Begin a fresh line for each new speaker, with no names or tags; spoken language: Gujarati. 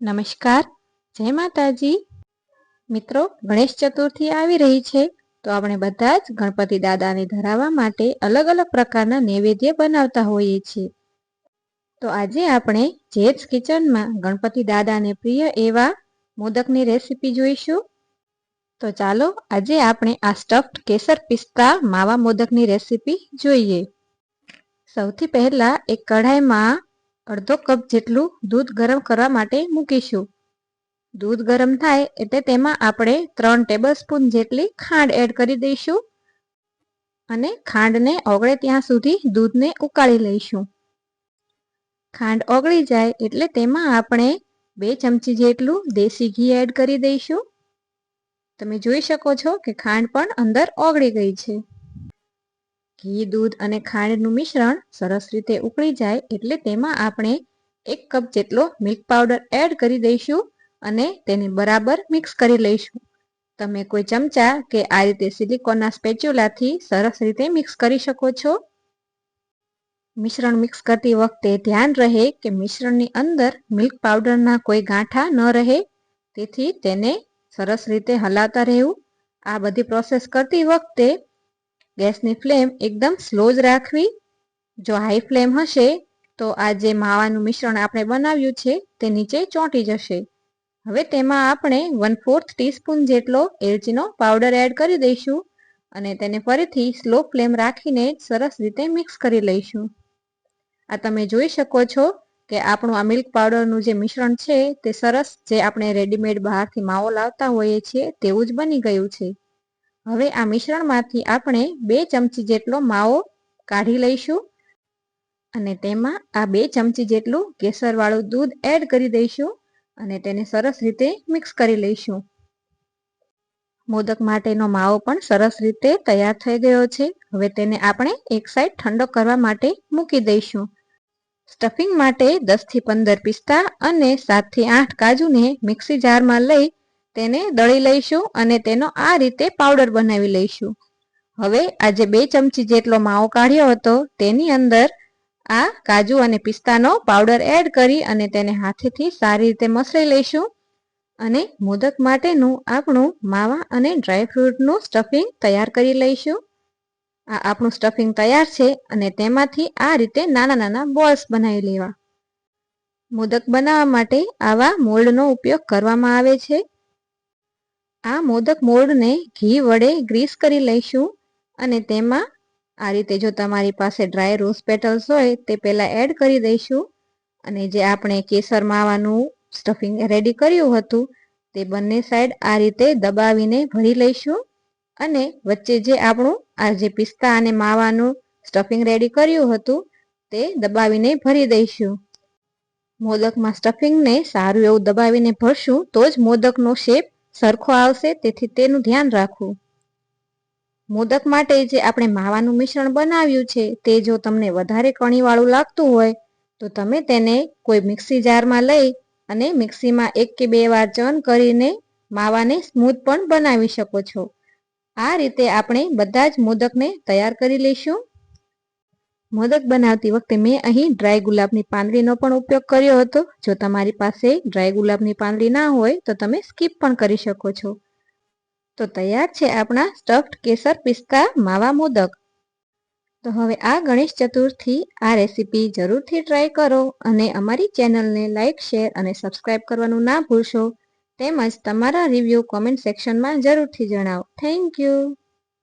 નમસ્કાર, જય માતાજી. મિત્રો, ગણેશ ચતુર્થી આવી રહી છે, તો આપણે બધા જ ગણપતિ દાદાને ધરાવવા માટે અલગ અલગ પ્રકારના નૈવેદ્ય બનાવતા હોઈએ છીએ. તો આજે આપણે જેટ્સ કિચનમાં ગણપતિ દાદાને પ્રિય એવા મોદકની રેસીપી જોઈશું. તો ચાલો, આજે આપણે આ સ્ટફ્ડ કેસર પિસ્તા માવા મોદકની રેસીપી જોઈએ. સૌથી પહેલા એક કઢાઈમાં અડધો કપ જેટલું દૂધ ગરમ કરવા માટે મૂકીશું. દૂધ ગરમ થાય એટલે તેમાં આપણે ત્રણ ટેબલ સ્પૂન જેટલી ખાંડ એડ કરી દઈશું અને ખાંડને ઓગળે ત્યાં સુધી દૂધને ઉકાળી લઈશું. ખાંડ ઓગળી જાય એટલે તેમાં આપણે બે ચમચી જેટલું દેશી ઘી એડ કરી દઈશું. તમે જોઈ શકો છો કે ખાંડ પણ અંદર ઓગળી ગઈ છે. ઘી, દૂધ અને ખાંડનું મિશ્રણ સરસ રીતે ઉકળી જાય એટલે તેમાં આપણે એક કપ જેટલો મિલ્ક પાવડર એડ કરી દઈશું અને તેને બરાબર મિક્સ કરી લઈશું. તમે કોઈ ચમચા કે આ રીતે સિલિકોનના સ્પેચ્યુલાથી સરસ રીતે મિક્સ કરી શકો છો. મિશ્રણ મિક્સ કરતી વખતે ધ્યાન રહે કે મિશ્રણની અંદર મિલ્ક પાવડરના કોઈ ગાંઠા ન રહે, તેથી તેને સરસ રીતે હલાવતા રહેવું. આ બધી પ્રોસેસ કરતી વખતે ગેસની ફ્લેમ એકદમ સ્લો જ રાખવી. જો હાઈ ફ્લેમ હશે, તો આ જે માવાનું મિશ્રણ આપણે બનાવ્યું છે, તે નીચે ચોંટી જશે. હવે તેમાં આપણે વન ફોર્થ ટીસ્પૂન જેટલો એલચીનો પાવડર એડ કરી દઈશું અને તેને ફરીથી સ્લો ફ્લેમ રાખીને સરસ રીતે મિક્સ કરી લઈશું. આ તમે જોઈ શકો છો કે આપણું આ મિલ્ક પાવડરનું જે મિશ્રણ છે, તે સરસ જે આપણે રેડીમેડ બહારથી માવો લાવતા હોઈએ છીએ, તેવું જ બની ગયું છે. હવે આ મિશ્રણમાંથી આપણે બે ચમચી જેટલો માવો કાઢી લઈશું અને તેમાં આ બે ચમચી જેટલું કેસરવાળું દૂધ એડ કરી દઈશું અને તેને સરસ રીતે મિક્સ કરી લઈશું. મોદક માટેનો માવો પણ સરસ રીતે તૈયાર થઈ ગયો છે. હવે તેને આપણે એક સાઈડ ઠંડો કરવા માટે મૂકી દઈશું. સ્ટફિંગ માટે દસથી પંદર પિસ્તા અને સાતથી આઠ કાજુને મિક્સી જારમાં લઈ તેને દળી લઈશું અને તેનો આ રીતે પાવડર બનાવી લઈશું. હવે આજે બે ચમચી જેટલો માવો કાઢ્યો હતો તેની અંદર આ કાજુ અને પિસ્તાનો પાવડર એડ કરી અને તેને હાથેથી સારી રીતે મસળી લઈશું. અને મોદક માટેનું આપણું માવા અને ડ્રાયફ્રૂટનું સ્ટફિંગ તૈયાર કરી લઈશું. આ આપણું સ્ટફિંગ તૈયાર છે અને તેમાંથી આ રીતે નાના નાના બોલ્સ બનાવી લેવા. મોદક બનાવવા માટે આવા મોલ્ડનો ઉપયોગ કરવામાં આવે છે. આ મોદક મોળને ઘી વડે ગ્રીસ કરી લઈશું અને તેમાં આ રીતે જો તમારી પાસે ડ્રાય રોઝ પેટલ્સ હોય તે પહેલાં એડ કરી દઈશું અને જે આપણે કેસર માવાનું સ્ટફિંગ રેડી કર્યું હતું તે બંને સાઈડ આ રીતે દબાવીને ભરી લઈશું અને વચ્ચે જે આપણું આ જે પિસ્તા અને માવાનું સ્ટફિંગ રેડી કર્યું હતું તે દબાવીને ભરી દઈશું. મોદકમાં સ્ટફિંગને સારું એવું દબાવીને ભરશું તો જ મોદકનો શેપ સરખો આવશે, તેથી તેનું ધ્યાન રાખવું. મોદક માટે જે આપણે માવાનું મિશ્રણ બનાવ્યું છે, તે જો તમને વધારે કણીવાળું લાગતું હોય, તો તમે તેને કોઈ મિક્સી જારમાં લઈ અને મિક્સીમાં એક કે બે વાર ચર્ન કરીને માવાને સ્મૂથ પણ બનાવી શકો છો. આ રીતે આપણે બધા જ મોદકને તૈયાર કરી લઈશું. મોદક બનાવતી વખતે મેં અહીં ડ્રાય ગુલાબની પાંદડીનો પણ ઉપયોગ કર્યો હતો. જો તમારી પાસે ડ્રાય ગુલાબની પાંદડી ના હોય, તો તમે સ્કીપ પણ કરી શકો છો. તો તૈયાર છે આપણા સ્ટફ્ડ કેસર પિસ્તા માવા મોદક. તો હવે આ ગણેશ ચતુર્થી આ રેસીપી જરૂરથી ટ્રાય કરો અને અમારી ચેનલને લાઇક શેર અને સબસ્ક્રાઈબ કરવાનું ના ભૂલશો. તેમજ તમારા રિવ્યૂ કોમેન્ટ સેક્શનમાં જરૂરથી જણાવો. Thank you.